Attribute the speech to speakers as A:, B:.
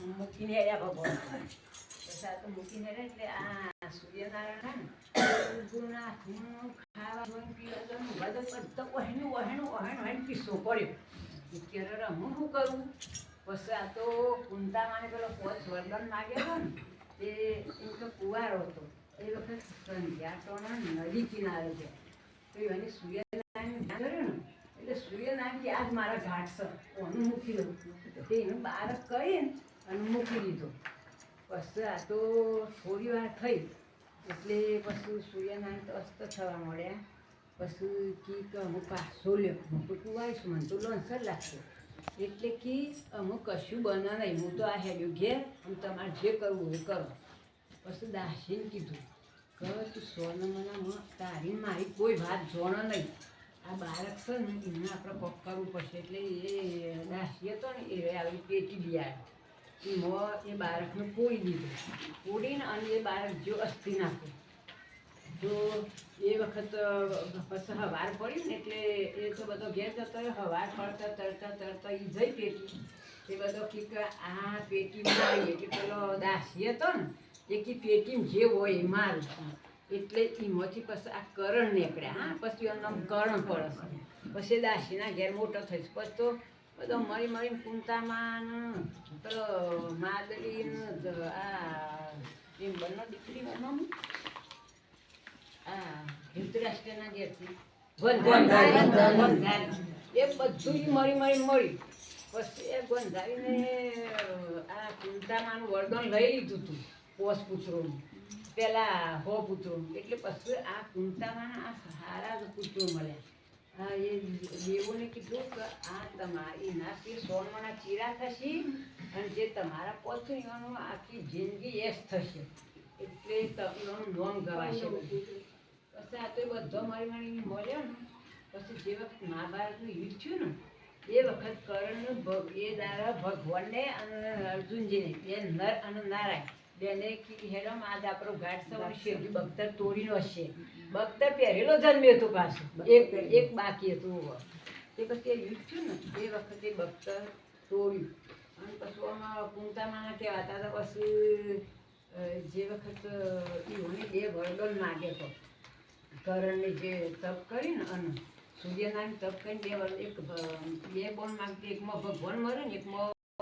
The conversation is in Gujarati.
A: હું મૂકીને હેડ્યા ભગવાન. તો મૂકીને હેડ્યા એટલે આ સૂર્યનારાયણ છે ને ઊંધું નાખવું, ખાવા જોઈને પીવા વહેણું વહેણું વહેણ વહેણ પીસો પડ્યો. કે હું કરું? પછી આ તો કુંતામાને પેલો પોચ વરદાન માગેલો ને તે એમ તો કુવારો હતો એ વખત સંધ્યા નદી કિનારે છે તો એની સૂર્યનારાયણ કર્યું ને એટલે સૂર્યનારાયણ કે આજ મારા ઘાટ છે ઓનું મૂકી દઉં તે એનું બાળક કરીને અને મૂકી દીધો પછી આ તો થોડી વાર થઈ એટલે પછી સૂર્યનારાયણ તો અસ્ત થવા મળ્યા પછી કી કે અમુક પાછો લ્યો હું તો કુવાઈશું મને તો લોન્સર લાગશે એટલે કે અમુક કશું બના નહીં. હું તો આ હેડ્યું ઘેર હું તમારે જે કરવું એ કરો. પછી દાસીને કીધું, કહો તું સોનમનામાં તારી મારી કોઈ વાત જોણો નહીં. આ બાળક છે ને એને આપણે પગ કરવું પડશે. એટલે એ દાસી હતો ને એ આવી પેટી બિયાડ એ મો એ બાળકને કોઈ દીધું. પોડીને અને એ બાળક જો અસ્થિ નાખ્યું તો એ વખત પછી હવાર પડ્યું ને એટલે એ તો બધો ઘેર જતો હવાર પડતા તરતા તરતા એ જઈ પેટી. એ બધો કીક, આ પેટીમાં મારી એટલે પેલો દાસી હતો ને એ કી પેટીમાં જે હોય એ મારું. એટલે એમાંથી પછી આ કરણ નીકળ્યા. હા, પછી એનું કરણ પડે પછી દાસીના ઘેર મોટો થઈશ. પછી તો બધો મરી મરીને કુંતામાં પેલો માદલી આ, એમ બંને દીકરી બનો આ ધૃતરાષ્ટ્રના ગંધારી એ બધું જ મરી મરી મળી પછી એ ગંધારીને આ કુંતામાનું વરદાન લઈ લીધું હતું પોષ પુત્રોનું. પેલા હો પુત્રો એટલે પછી આ કુંતામાં આ સારા જ પુત્રો મળ્યા. હા એ દેવોને કીધું કે આ તમારી ના તે સોનમાના ચીરા થશે અને જે તમારા પોતરીઓનું આખી જિંદગી એસ થશે. એટલે તમે નોમ ગવાશે. પછી આ તો એ બધો મારી મારી મળ્યો ને, પછી જે વખત મહાભારતનું યુદ્ધ થયું ને, એ વખત કર્ણનું એ દારા ભગવાનને અને અર્જુનજીને બે નર અને નારાયણ બેને હેડો આજ આપણો ઘાટ સવાર શેરડી બખ્તર તોડીનો હશે બખ્તર પહેરેલો જન્મ્યો હતો પાછો. એક એક બાકી હતું તે પછી એ યુદ્ધ થયું ને, એ વખતે બખ્તર તોડ્યું. અને પછી આમાં કુંતામાના કહેવાતા હતા, પછી જે વખત ઈઓને બે વર્ગલ માગ્યો હતો કરણને જે તપ કરી ને અને સૂર્યનારાયણ તપ કરીને બે એક બે માગતી એકમાં ભગવાન મરે ને એકમાં